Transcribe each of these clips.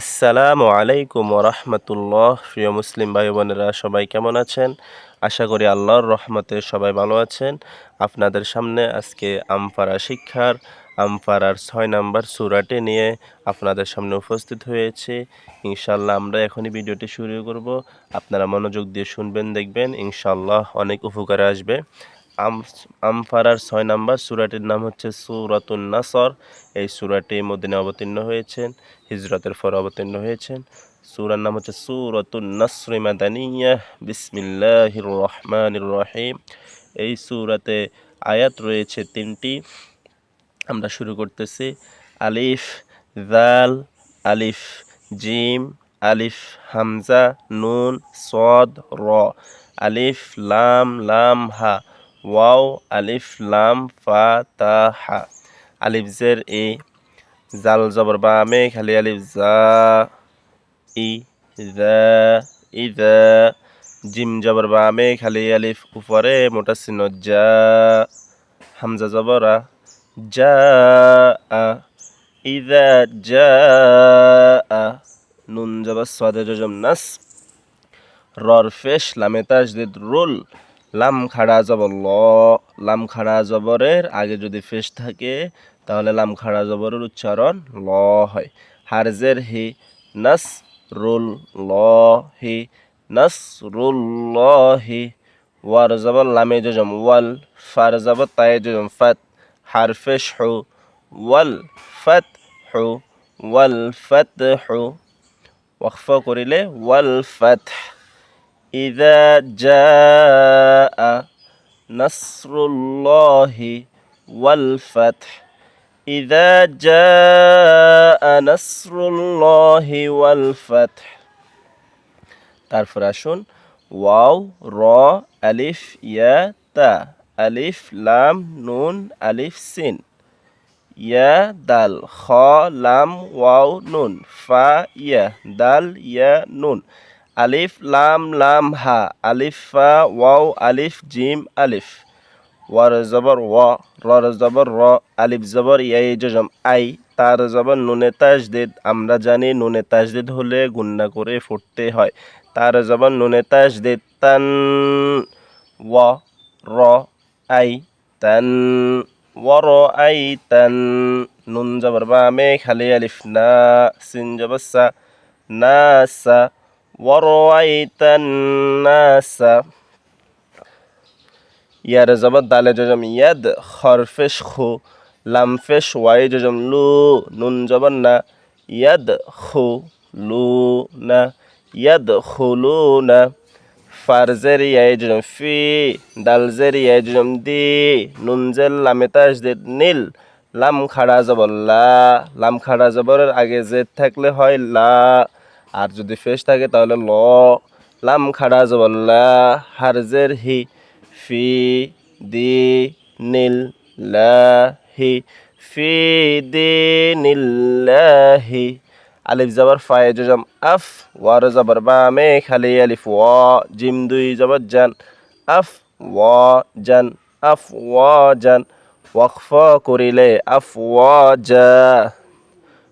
আসসালামু আলাইকুম রহমতুল্লাহ। প্রিয় মুসলিম ভাই বোনেরা সবাই কেমন আছেন? আশা করি আল্লাহর রহমতে সবাই ভালো আছেন। আপনাদের সামনে আজকে আমফারা শিক্ষার, আমফারার ছয় নাম্বার সুরাটে নিয়ে আপনাদের সামনে উপস্থিত হয়েছে। ইনশাল্লাহ আমরা এখনই ভিডিওটি শুরু করব। আপনারা মনোযোগ দিয়ে শুনবেন, দেখবেন ইনশাল্লাহ অনেক উপকারে আসবে। আমফারার ছয় নাম্বার সুরাটির নাম হচ্ছে সুরাতুন নাসর। এই সুরাটি মদিনে অবতীর্ণ হয়েছেন, হিজরতের পর অবতীর্ণ হয়েছেন। সুরার নাম হচ্ছে সুরাতুন নাসরি মাদানিয়া। বিসমিল্লাহির রহমানির রহিম। এই সুরাতে আয়াত রয়েছে তিনটি। আমরা শুরু করতেছি, আলিফ জাল আলিফ, জিম, আলিফ, হামজা, নুন, সদ, র। আলিফ, লাম লাম, হা। ওয়াও, আলিফ, লাম, ফা, তা, হা। আলিফ, জের এ জাল, জবর, বা, মে, খালি আলিফ, জা, ই ইদা জিম, জবর, বা, মে, খালি আলিফ, উপরে, মোটা চিহ্ন যা হামজা, জবরা যা আ যা আ। নুন, জবর, সদে, জজম, নাস। রর ফেশ লামে, তাজদিদ, রুল। লাম খাড়া জবর ল। লাম খাড়া জবরের আগে যদি ফেশ থাকে, তাহলে লাম খাড়া জবরের উচ্চারণ ল হয়। হারজের হি নাস রুল ল হি নাস রুল ল হি। ওয়ার জবর লামে জজম, ওয়াল ফার জবর তায়ে জজম, ফাত হারফেশ হু ওয়াল ফাত হু ওয়াল ফাত হু ওয়াকফ করিলে ওয়াল ফাত إذا جاء نصر الله والفتح إذا جاء نصر الله والفتح তারপর আসুন ওয়াও র আলিফ ইয়া তা আলিফ লাম নুন আলিফ সিন ইয়া দাল খ লাম ওয়াও নুন ফা ইয়া দাল ইয়া নুন আলিফ, লাম লাম, হা, আলিফ, ফা, ওয়াও, আলিফ, জিম, আলিফ। ওয়ার জবর ওয়া রর জবর, র, আলিফ জবর, ইয়াই জজম আই। তার জবর, নুনে তাজদিদ। আমরা জানি নুনে তাজদিদ হলে গুন্না করে ফুটতে হয়। তার জবর, নুনে তাজদিদ, তান ওয়া র, আই, তান ওয়ার আই, তান। নুন জবর বামে, খালি আলিফ, না, সিন জবর, সা, না, সা। ورأيت الناس ইয়ার জবর দালে জজম ইয়াদ খরফেশ খু লামফেশ ওয়াই জজম লু নুন জবর না ইয়াদ খু লু না ইয়াদ খুলু না ফারজের ইয়াই জজম ফি দালজের ইয়াই জজম দি নুনজের লামে তাজদিদ নীল লাম খাড়া জবর লা লাম খাড়া জবরের আগে জেদ থাকলে হয় লা আর যদি ফেস থাকে তাহলে ল, লাম খাড়া জবল্লা হারজের হি, ফি, দি, নীল লাহি ফি, দি নীল্লাহি আলিফ জবর ফায়ে জজম আফ, ওয়ার জবর বামে খালি আলিফ ও, জিম দুই জবর জান আফ, ও, জান আফ, ও, জান। ওয়াকফ করিলে আফ, ও, জা।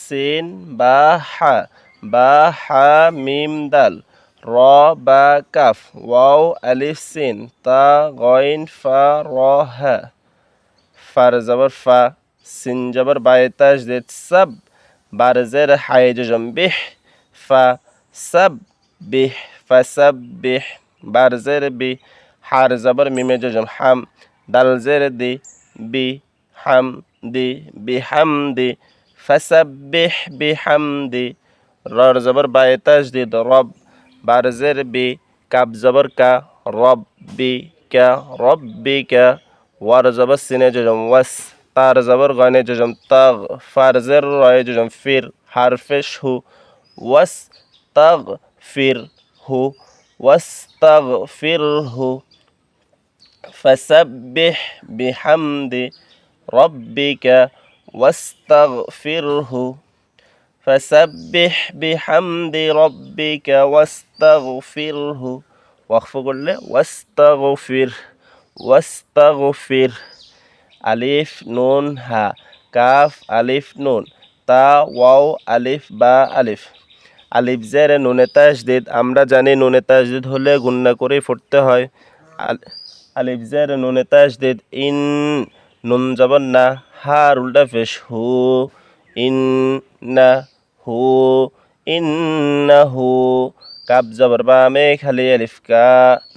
সিন বা হা বা হা মিম, দাল, র, বা, কাফ, ওয়াও, আলিফ, সিন, তা, গইন, ফা, র, হা। ফার জবর ফা, সিন জবর বায়ে তাজদিদ সাব। বার জের হায়ে জজম বিহ, ফা, সাব। বিহ, ফা, সাব, বিহ। বার জের বি, হার জবর মিমে জজম হাম। দাল জের দি, বি, হাম দি। فسبح بحمدي. رار زبر باي تجديد رب. بعد زر بي كاب زبر كا ربي كا ربي كا. وار زبر سيني ججم وس. تار زبر غاني ججم تغ. فار زر راي ججم فير. حرفش هو. وس تغ فير هو. واستغفره فسبح بحمد ربك واستغفره فسبح بحمد ربك واستغفره ওয়াকফ করলে ওয়াস্তাগফির ওয়াস্তাগফির আলিফ নুন হা কাফ আলিফ নুন তা ওয়াও আলিফ বা আলিফ আলিফ জেরে নুনে তাজদিদ আমরা জানি নুনে তাজদিদ হলে গুন্না করে পড়তে হয় আল- আলিফ জেরে নুনে তাজদিদ ইন নুন জবর না হার উল্টা হু, ইন, না, হু ইন্নাহু কাপ জবর বা মে, খালি আলিফ, কা,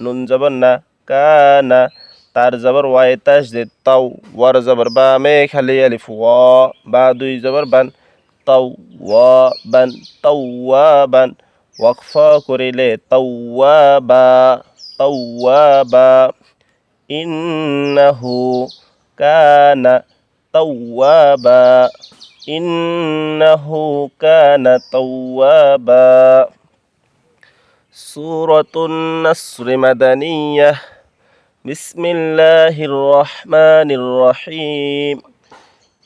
নুন জবর না কানা তার জবর ওয়াই, তাজদিদ, তাও, ওয়ার জবর বা মে, খালি আলিফ ওয়া বা দুই জবর বান, তাও ওয়া বান তাওয়াবান ওয়াকফ করিলে তাওয়াবা তাওয়াবা ইন্নাহু কানা توابا. إنه كان توابا. سورة النصر مدنية. بسم الله الرحمن الرحيم.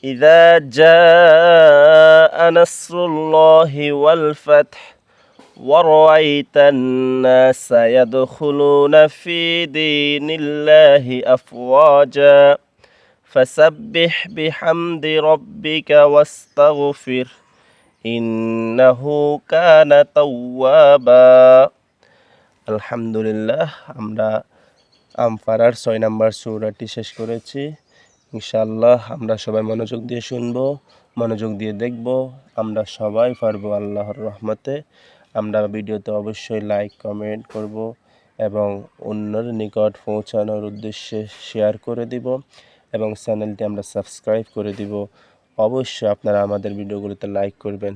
إذا جاء نصر الله والفتح ورأيت الناس يدخلون في دين الله أفواجا. فسبح بحمد ربك واستغفر إنه كان توابا আলহামদুলিল্লাহ আমরা আমফারার ছয় নাম্বার সূরাটি শেষ করেছি ইনশাআল্লাহ আমরা সবাই মনোযোগ দিয়ে শুনব মনোযোগ দিয়ে দেখব আমরা সবাই পারবো আল্লাহর রহমতে আমরা ভিডিওতে অবশ্যই লাইক কমেন্ট করব এবং অন্যর নিকট পৌঁছানোর উদ্দেশ্যে শেয়ার করে দিব এবং চ্যানেলটি আমরা সাবস্ক্রাইব করে দিব। অবশ্যই আপনারা আমাদের ভিডিওগুলোতে লাইক করবেন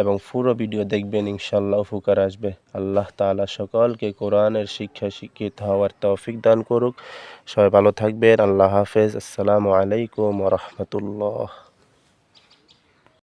এবং পুরো ভিডিও দেখবেন ইনশাল্লাহ উপকার আসবে। আল্লাহ তালা সকলকে কোরআনের শিক্ষা, শিক্ষিত হওয়ার তৌফিক দান করুক। সবাই ভালো থাকবেন। আল্লাহ হাফেজ। আসসালামু আলাইকুম রহমতুল্লাহ।